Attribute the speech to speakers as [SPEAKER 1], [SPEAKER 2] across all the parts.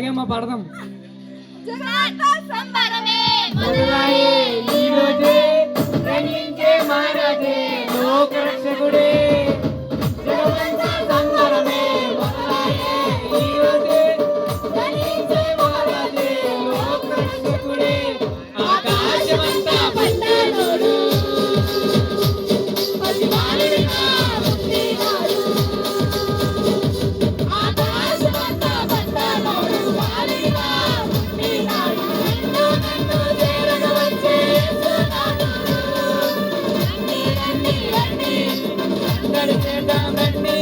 [SPEAKER 1] అలాగే మా పడదాం.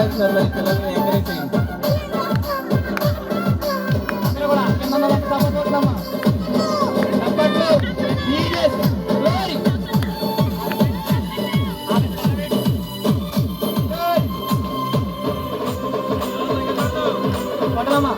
[SPEAKER 2] వచ్చి
[SPEAKER 1] సార్ పిల్లల్ని ఎంకరేజ్ చేయండి
[SPEAKER 2] పట్టణమ్మా